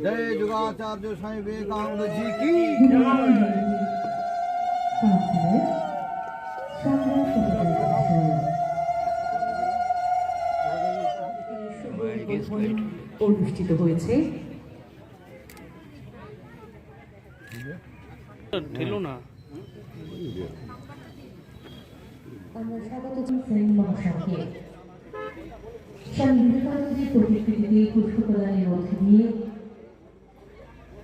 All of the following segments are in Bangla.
जय जुगाचार्य स्वामी विवेकानंद जी की অনুষ্ঠিত হয়েছে ঠেলো না আমরা স্বাগত জানাই মহাসংঘে স্বামী বিবেকানন্দের প্রতিকৃতিতে পুষ্পকলারের মধ্যে দিয়ে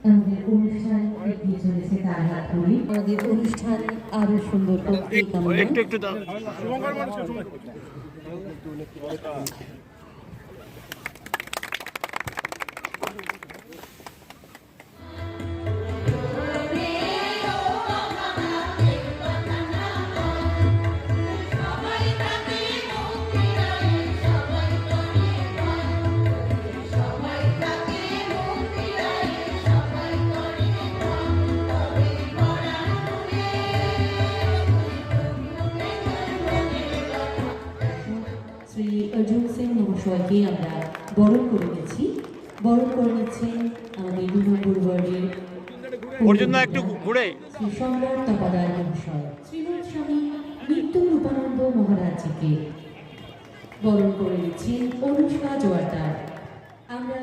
আমাদের অনুষ্ঠান এগিয়ে চলেছে তার হাত ধরে। আমাদের অনুষ্ঠান আরও সুন্দর করতে এই সিং মহাশয়কে আমরা বরণ করে নিচ্ছি। বরণ করে নিচ্ছেন আমাদের দু নম্বর ওয়ার্ডের অর্জুন একটু ঘুরে। সম্রাট তপাদার মহাশয় শ্রীনাথ স্বামী নিত্য রূপানন্দ মহারাজজিকে বরণ করে নিচ্ছেন অনুষ্কা জোয়ারদার। আমরা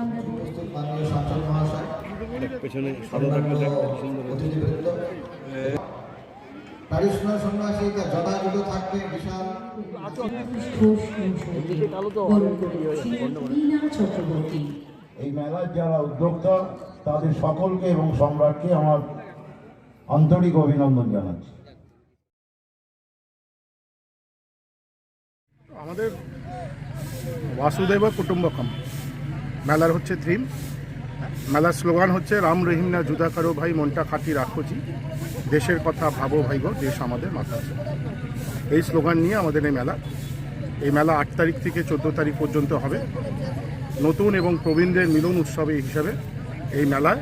আমরা উপস্থিত মাননীয় সাংসদ মহাশয় পেছনে অতিথিবৃন্দ যথাযথ থাকবে বিশাল। এই মেলার যারা উদ্যোক্তা তাদের সকলকে এবং সম্রাটকে আমার আন্তরিক অভিনন্দন জানাচ্ছি। আমাদের বাসুদেব কুটুম্বকম। মেলার হচ্ছে থিম মেলার স্লোগান হচ্ছে রাম রহিম না জুদা কারও ভাই মনটা খাটি রাখোজি দেশের কথা ভাবো ভাই গো দেশ আমাদের মাথা এই স্লোগান নিয়ে আমাদের এই মেলা। এই মেলা আট তারিখ থেকে চোদ্দ তারিখ পর্যন্ত হবে। নতুন এবং প্রবীণদের মিলন উৎসবে হিসাবে এই মেলায়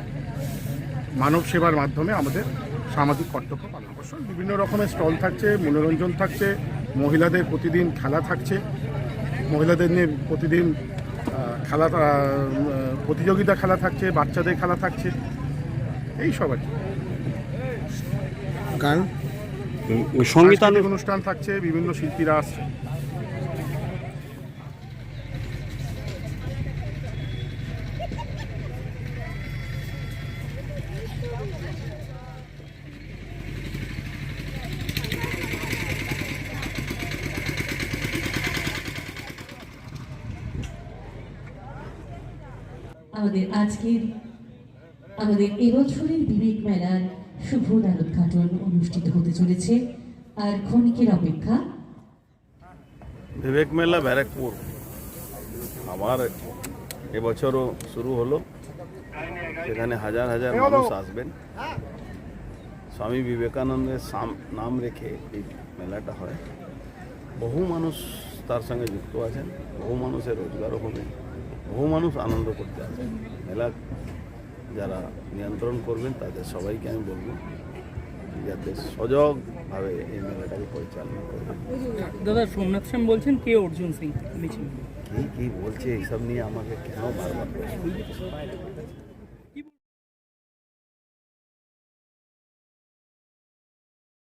মানব সেবার মাধ্যমে আমাদের সামাজিক কর্তব্য পালন অবশ্যই বিভিন্ন রকমের স্টল থাকছে, মনোরঞ্জন থাকছে, মহিলাদের প্রতিদিন খেলা থাকছে। মহিলাদের নিয়ে প্রতিদিন খেলা প্রতিযোগিতা খেলা থাকছে, বাচ্চাদের খেলা থাকছে। এই সব আর কি। গান সঙ্গীতানু সাংস্কৃতিক অনুষ্ঠান থাকছে বিভিন্ন শিল্পীরা আসছে। আমাদের আজকের আমাদের এবছরের বিবেক মেলার শুভ দ্বারোদ্ঘাটন অনুষ্ঠিত হতে চলেছে। আর ক্ষণিকের অপেক্ষা। বিবেক মেলা ব্যারাকপুর। আবার এবছরও শুরু হলো। সেখানে হাজার হাজার মানুষ আসবেন। স্বামী বিবেকানন্দের নাম রেখে এই মেলাটা হয়। বহু মানুষ তার সঙ্গে যুক্ত আছেন। বহু মানুষের রোজগারও হবে। বহু মানুষ আনন্দ করতে আসেন মেলা যারা নিয়ন্ত্রণ করবেন তাদের সবাইকে আমি বলব যাতে সজগভাবে এই মেলাটাকে পরিচালনা করবেন দাদা সোমনাথ সেন বলছেন কে অর্জুন সিং? কি কি বলছে এইসব নিয়ে আমাকে কেন বারবার?